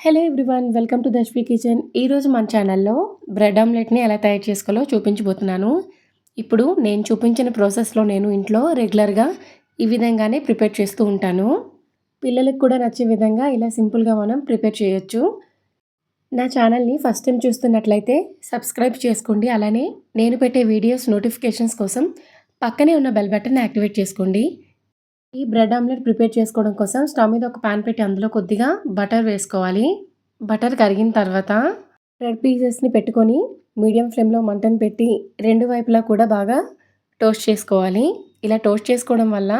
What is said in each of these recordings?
Hello everyone welcome to Dashvi kitchen. ఈరోజు మన ఛానల్లో బ్రెడ్ ఆమ్లెట్ని ఎలా తయారు చేసుకోవాలో చూపించబోతున్నాను. ఇప్పుడు నేను చూపించిన ప్రాసెస్లో నేను ఇంట్లో రెగ్యులర్గా ఈ విధంగానే ప్రిపేర్ చేస్తూ ఉంటాను. పిల్లలకు కూడా నచ్చే విధంగా ఇలా సింపుల్గా మనం ప్రిపేర్ చేయొచ్చు. నా ఛానల్ని ఫస్ట్ టైం చూస్తున్నట్లయితే సబ్స్క్రైబ్ చేసుకోండి. అలానే నేను పెట్టే వీడియోస్ నోటిఫికేషన్స్ కోసం పక్కనే ఉన్న బెల్ బటన్ యాక్టివేట్ చేసుకోండి. ఈ బ్రెడ్ ఆమ్లెట్ ప్రిపేర్ చేసుకోవడం కోసం స్టవ్ మీద ఒక పాన్ పెట్టి అందులో కొద్దిగా బటర్ వేసుకోవాలి. బటర్ కరిగిన తర్వాత బ్రెడ్ పీసెస్ని పెట్టుకొని మీడియం ఫ్లేమ్లో మంటను పెట్టి రెండు వైపులా కూడా బాగా టోస్ట్ చేసుకోవాలి. ఇలా టోస్ట్ చేసుకోవడం వల్ల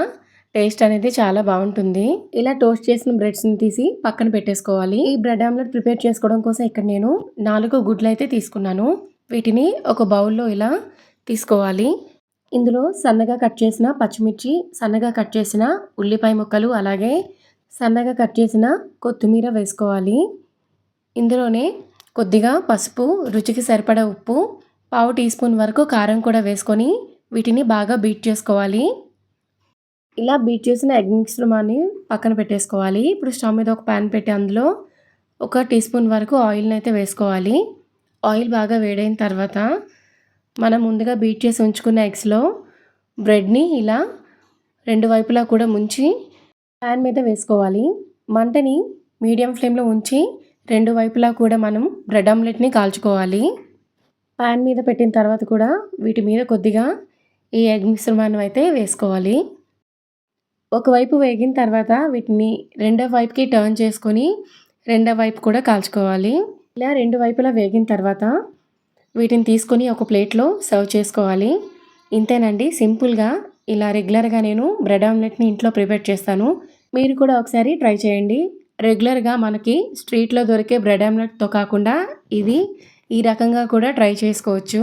టేస్ట్ అనేది చాలా బాగుంటుంది. ఇలా టోస్ట్ చేసిన బ్రెడ్స్ని తీసి పక్కన పెట్టేసుకోవాలి. ఈ బ్రెడ్ ఆమ్లెట్ ప్రిపేర్ చేసుకోవడం కోసం ఇక్కడ నేను నాలుగు గుడ్లు అయితే తీసుకున్నాను. వీటిని ఒక బౌల్లో ఇలా తీసుకోవాలి. ఇందులో సన్నగా కట్ చేసిన పచ్చిమిర్చి సన్నగా కట్ చేసిన ఉల్లిపాయ ముక్కలు అలాగే సన్నగా కట్ చేసిన కొత్తిమీర వేసుకోవాలి. ఇందులోనే కొద్దిగా పసుపు రుచికి సరిపడ ఉప్పు పావు టీ స్పూన్ వరకు కారం కూడా వేసుకొని వీటిని బాగా బీట్ చేసుకోవాలి. ఇలా బీట్ చేసిన ఎగ్ మిశ్రమాన్ని పక్కన పెట్టేసుకోవాలి. ఇప్పుడు స్టవ్ మీద ఒక ప్యాన్ పెట్టి అందులో ఒక టీ స్పూన్ వరకు ఆయిల్ని అయితే వేసుకోవాలి. ఆయిల్ బాగా వేడైన తర్వాత మనం ముందుగా బీట్ చేసి ఉంచుకున్న ఎగ్స్లో బ్రెడ్ని ఇలా రెండు వైపులా కూడా ముంచి ప్యాన్ మీద వేసుకోవాలి. మంటని మీడియం ఫ్లేమ్లో ఉంచి రెండు వైపులా కూడా మనం బ్రెడ్ ఆమ్లెట్ని కాల్చుకోవాలి. ప్యాన్ మీద పెట్టిన తర్వాత కూడా వీటి మీద కొద్దిగా ఈ ఎగ్ మిశ్రమాన్ని అయితే వేసుకోవాలి. ఒకవైపు వేగిన తర్వాత వీటిని రెండో వైపుకి టర్న్ చేసుకొని రెండో వైపు కూడా కాల్చుకోవాలి. ఇలా రెండు వైపులా వేగిన తర్వాత వీటిని తీసుకొని ఒక ప్లేట్లో సర్వ్ చేసుకోవాలి. ఇంతేనండి సింపుల్గా ఇలా రెగ్యులర్గా నేను బ్రెడ్ ఆమ్లెట్ని ఇంట్లో ప్రిపేర్ చేస్తాను. మీరు కూడా ఒకసారి ట్రై చేయండి. రెగ్యులర్గా మనకి స్ట్రీట్లో దొరికే బ్రెడ్ ఆమ్లెట్తో కాకుండా ఇది ఈ రకంగా కూడా ట్రై చేసుకోవచ్చు.